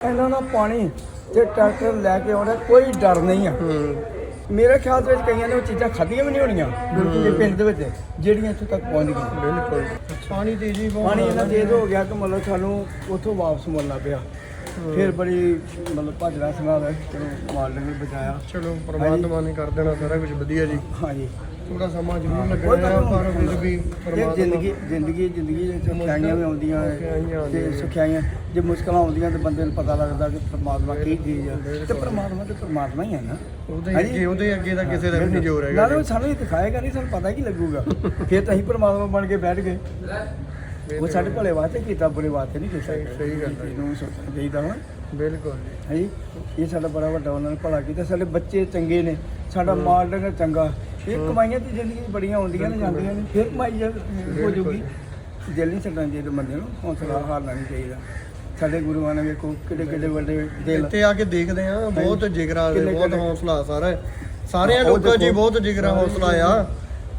ਇਹਨਾਂ ਦਾ ਪਾਣੀ ਤੇ ਟਰੈਕਟਰ ਲੈ ਕੇ ਆਉਂਦਾ ਕੋਈ ਡਰ ਨਹੀਂ ਆ। ਮੇਰੇ ਖਿਆਲ ਦੇ ਵਿੱਚ ਕਈਆਂ ਨੇ ਉਹ ਚੀਜ਼ਾਂ ਖਾਧੀਆਂ ਵੀ ਨਹੀਂ ਹੋਣੀਆਂ ਬਿਲਕੁਲ ਪਿੰਡ ਦੇ ਵਿੱਚ ਜਿਹੜੀਆਂ ਇੱਥੋਂ ਤੱਕ ਪਹੁੰਚ ਗਈਆਂ। ਬਿਲਕੁਲ। ਪਾਣੀ ਤੇਜ਼ੀ ਬਹੁਤ ਪਾਣੀ ਇਹਨਾਂ ਤੇਜ਼ ਹੋ। ਗਿਆ ਕਿ ਮਤਲਬ ਸਾਨੂੰ ਉੱਥੋਂ ਵਾਪਸ ਮੁੜਨਾ ਪਿਆ। ਫਿਰ ਬੜੀ ਮਤਲਬ ਭੱਜਣਾ ਸੁਣਾ ਹੋਇਆ ਚਲੋ ਮਾਲਕ ਨੇ ਬਚਾਇਆ। ਚਲੋ ਪ੍ਰਮਾਤਮਾ ਨੇ ਕਰ ਦੇਣਾ ਸਾਰਾ ਕੁਝ ਵਧੀਆ ਜੀ। ਹਾਂਜੀ। ਥੋੜਾ ਸਮਾਂ ਜ਼ਰੂਰ ਲੱਗਣਾ ਹੈ ਪਰ ਫਿਰ ਵੀ ਪਰਮਾਤਮਾ ਜ਼ਿੰਦਗੀ ਜ਼ਿੰਦਗੀ ਜ਼ਿੰਦਗੀ ਵਿੱਚ ਸੁਖਾਈਆਂ ਵੀ ਆਉਂਦੀਆਂ ਸੁਖਾਈਆਂ ਤੇ। ਸੁਖਾਈਆਂ ਜੇ ਮੁਸ਼ਕਲਾਂ ਆਉਂਦੀਆਂ ਤੇ ਬੰਦੇ ਨੂੰ ਪਤਾ ਲੱਗਦਾ ਕਿ ਪ੍ਰਮਾਤਮਾ ਕੀ ਚੀਜ਼ ਆ। ਤੇ ਪ੍ਰਮਾਤਮਾ ਤੇ ਪ੍ਰਮਾਤਮਾ ਹੀ ਹੈ ਨਾ। ਉਹਦੇ। ਅੱਗੇ ਉਹਦੇ ਅੱਗੇ ਤਾਂ ਕਿਸੇ ਦਾ ਵੀ ਨਹੀਂ ਜ਼ੋਰ ਹੈਗਾ ਨਾਲੇ ਉਹ ਸਾਨੂੰ ਦਿਖਾਏਗਾ ਨਹੀਂ ਸਾਨੂੰ ਪਤਾ ਕੀ ਲੱਗੂਗਾ। ਫਿਰ ਤਾਂ ਅਸੀਂ ਪ੍ਰਮਾਤਮਾ ਬਣ ਕੇ ਬੈਠ ਗਏ। ਉਹ ਸਾਡੇ ਭਲੇ ਵਾਸਤੇ ਕੀਤਾ ਬੁਰੇ ਵਾਸਤੇ ਨਹੀਂ ਕੀਤਾ। ਸਹੀ- ਗੱਲ ਹੈ। ਇਹਨੂੰ ਸੋਚਣਾ ਚਾਹੀਦਾ ਵਾ। ਬਿਲਕੁਲ ਜੀ। ਹੈ ਇਹ ਸਾਡਾ ਬੜਾ ਵੱਡਾ ਉਹਨਾਂ ਨੇ ਭਲਾ ਕੀਤਾ। ਸਾਡੇ ਬੱਚੇ ਚੰਗੇ ਨੇ। ਸਾਡਾ ਮਾਲ ਡੰਗਰ ਚੰਗਾ। ਇਹ ਕਮਾਈਆਂ ਦੀ ਜ਼ਿੰਦਗੀ 'ਚ ਬੜੀਆਂ ਆਉਂਦੀਆਂ ਨੇ ਜਾਂਦੀਆਂ ਨੇ। ਫਿਰ ਕਮਾਈ ਜਾ ਹੋ ਜੂਗੀ। ਦਿਲ ਨਹੀਂ ਛੱਡਣਾ ਚਾਹੀਦਾ ਬੰਦੇ ਨੂੰ ਹੌਸਲਾ ਹਾਰਨਾ ਨਹੀਂ ਚਾਹੀਦਾ। ਸਾਡੇ ਗੁਰੂਆਂ ਨੇ ਵੇਖੋ ਕਿੱਡੇ ਕਿੱਡੇ ਵੱਡੇ ਦਿਲ। ਇੱਥੇ ਆ ਕੇ ਦੇਖਦੇ ਆ ਬਹੁਤ ਜਿਗਰਾ ਬਹੁਤ ਹੌਸਲਾ ਸਾਰਾ ਸਾਰਿਆਂ ਲੋਕਾਂ 'ਚ। ਬਹੁਤ ਜਿਗਰਾ ਹੌਸਲਾ ਆ।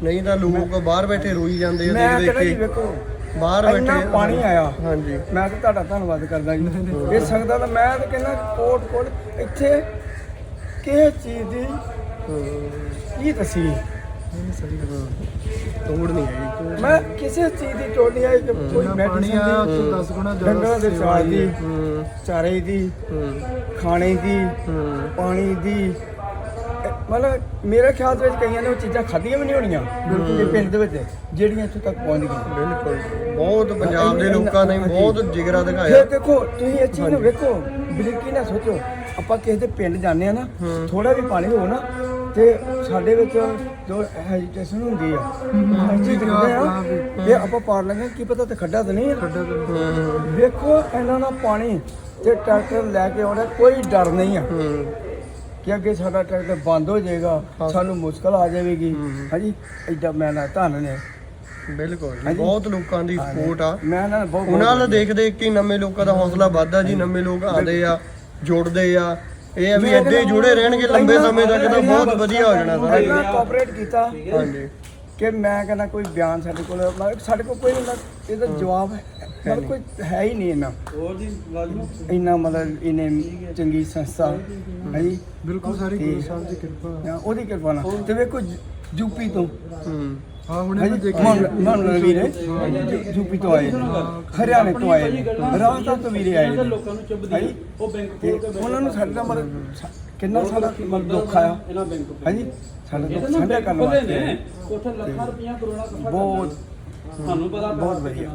ਨਹੀਂ ਤਾਂ ਲੋਕ ਬਾਹਰ ਬੈਠੇ ਰੋਈ ਜਾਂਦੇ ਆ ਦੇਖ ਦੇਖ ਕੇ। ਬਾਹਰ ਇੰਨਾ ਬੈਠੇ ਪਾਣੀ ਆਇਆ। ਹਾਂਜੀ। ਮੈਂ ਤਾਂ ਤੁਹਾਡਾ ਧੰਨਵਾਦ ਕਰਦਾ ਜੀ। ਇਹ ਸੰਗਤਾਂ ਦਾ ਮੈਂ ਤਾਂ ਕਹਿੰਦਾ ਕੋਟ ਕੋਟ ਇੱਥੇ ਕਿਹ ਚੀਜ਼ ਦੀ ਤੋੜ ਨਹੀਂ ਮੈਂ ਕਿਸੇ ਚੀਜ਼ ਦੀ ਟੋਲ ਨਹੀਂ ਆਈ ਕਿ ਕੋਈ ਮੈਡੀਸਨ ਦੀ 10 ਗੁਣਾ ਡੰਗਰਾਂ ਦੇ ਚਾਰੇ ਦੀ ਚਾਰੇ ਦੀ ਖਾਣੇ ਦੀ ਪਾਣੀ ਦੀ ਮਤਲਬ ਮੇਰੇ ਖਿਆਲ ਦੇ ਵਿੱਚ ਕਈਆਂ ਨੇ ਉਹ ਚੀਜ਼ਾਂ ਖਾਧੀਆਂ ਵੀ ਨਹੀਂ ਹੋਣੀਆਂ ਬਿਲਕੁਲ। ਪਿੰਡ ਦੇ ਵਿੱਚ ਜਿਹੜੀਆਂ ਇੱਥੋਂ ਤੱਕ ਪਹੁੰਚ ਗਈਆਂ ਬਿਲਕੁਲ ਬਹੁਤ ਪੰਜਾਬ ਦੇ ਲੋਕਾਂ ਨੇ ਬਹੁਤ ਜਿਗਰਾ ਫਿਰ ਦਿਖਾਇਆ ਦੇਖੋ ਤੁਸੀਂ ਇਹ ਚੀਜ਼ ਨੂੰ ਵੇਖੋ ਬਰੀਕੀ ਨਾਲ ਸੋਚੋ। ਆਪਾਂ ਕਿਸੇ ਦੇ ਪਿੰਡ ਜਾਂਦੇ ਆ ਨਾ। ਥੋੜਾ ਵੀ ਪਾਣੀ ਹੋ ਨਾ ਤੇ ਸਾਡੇ ਵਿੱਚ ਜੋ ਹੈਜੀਟੇਸ਼ਨ ਹੁੰਦੀ ਆ ਅਸੀਂ ਆ ਇਹ ਆਪਾਂ ਪਾਰ ਲੰਘੇ ਕੀ ਪਤਾ ਤੇ ਖੱਡਾ ਤਾਂ ਨਹੀਂ ਆ। ਵੇਖੋ ਇਹਨਾਂ ਦਾ ਪਾਣੀ ਤੇ ਟਰੈਕਟਰ ਲੈ ਕੇ ਆਉਂਦਾ ਕੋਈ ਡਰ ਨਹੀਂ ਆ। ਕਿ ਅੱਗੇ ਸਾਡਾ ਟਰੈਕਟਰ ਬੰਦ ਹੋ ਜਾਏਗਾ। ਸਾਨੂੰ ਮੁਸ਼ਕਲ ਆ ਜਾਵੇਗੀ। ਹਾਂਜੀ ਐਡਾ ਮੈਂ ਨਾ ਧੰਨ ਨੇ। ਬਿਲਕੁਲ ਜੀ। ਬਹੁਤ ਲੋਕਾਂ ਦੀ ਸਪੋਰਟ ਆ। ਮੈਂ ਨਾ ਬਹੁਤ ਉਹਨਾਂ ਦਾ ਦੇਖ ਦੇਖ ਕੇ ਨਵੇਂ ਲੋਕਾਂ ਦਾ ਹੌਸਲਾ ਵੱਧਦਾ ਜੀ ਨਵੇਂ ਲੋਕ ਆਉਂਦੇ ਆ ਜੁੜਦੇ ਆ। ਇਹ ਆ ਵੀ ਕਹਿੰਦਾ ਜੁੜੇ ਰਹਿਣਗੇ ਲੰਬੇ ਸਮੇਂ ਤੱਕ ਤਾਂ ਬਹੁਤ ਵਧੀਆ ਹੋ ਜਾਣਾ ਸਾਰਾ। ਕੋਆਪਰੇਟ ਕੀਤਾ। ਹਾਂਜੀ। ਕਿ ਮੈਂ ਕਹਿੰਦਾ ਕੋਈ ਬਿਆਨ ਸਾਡੇ ਕੋਲ ਮਤਲਬ ਸਾਡੇ ਕੋਲ ਕੋਈ ਨਹੀਂ ਇਹਦਾ ਜਵਾਬ ਹੈ। ਮਤਲਬ ਕੋਈ ਹੈ ਹੀ ਨਹੀਂ ਇਹਨਾਂ ਹੋਰ ਜੀ ਇੰਨਾ ਮਤਲਬ ਇਹਨੇ ਚੰਗੀ ਸੰਸਥਾ ਹੈ। ਜੀ। ਬਿਲਕੁਲ ਸਾਰੀ ਗੁਰੂ ਸਾਹਿਬ ਦੀ ਕਿਰਪਾ। ਉਹਦੀ ਕਿਰਪਾ ਨਾਲ। ਤੇ ਵੇਖੋ ਯੂਪੀ ਤੋਂ। ਹੂੰ। ਹਾਂ ਹੁਣੇ ਹੈ ਮੈਂ ਜੀ ਦੇਖਿਆ ਮਨ ਮਨ ਵੀਰ ਯੂਪੀ ਤੋਂ ਆਏ ਨੇ ਹਰਿਆਣੇ ਤੋਂ ਆਏ ਨੇ ਰਾਜਸਥਾਨ ਤੋਂ ਵੀਰੇ ਆਏ ਨੇ। ਲੋਕਾਂ ਨੂੰ ਚੁੱਭਦੀ ਹੈ ਜੀ ਉਹ ਬੈਂਕ ਤੇ ਉਹਨਾਂ ਨੂੰ ਸਾਡੇ ਕਿੰਨਾ ਸਾਡਾ ਮਤਲਬ ਦੁੱਖ ਆਇਆ? ਇਹਨਾਂ ਬੈਂਕ ਹੈ ਜੀ ਸਾਡਾ ਦੁੱਖ ਇਹਦੇ ਸਾਂਝਾ ਨਾਲ ਕਰਨ ਖੁੱਲੇ ਵਾਸਤੇ ਨੇ। ਆਏ। ਉੱਥੇ ਲੱਖਾਂ ਰੁਪਈਆ ਕਰੋੜਾਂ ਇਕੱਠਾ ਬਹੁਤ ਤੁਹਾਨੂੰ ਪਤਾ ਬਹੁਤ ਵਧੀਆ।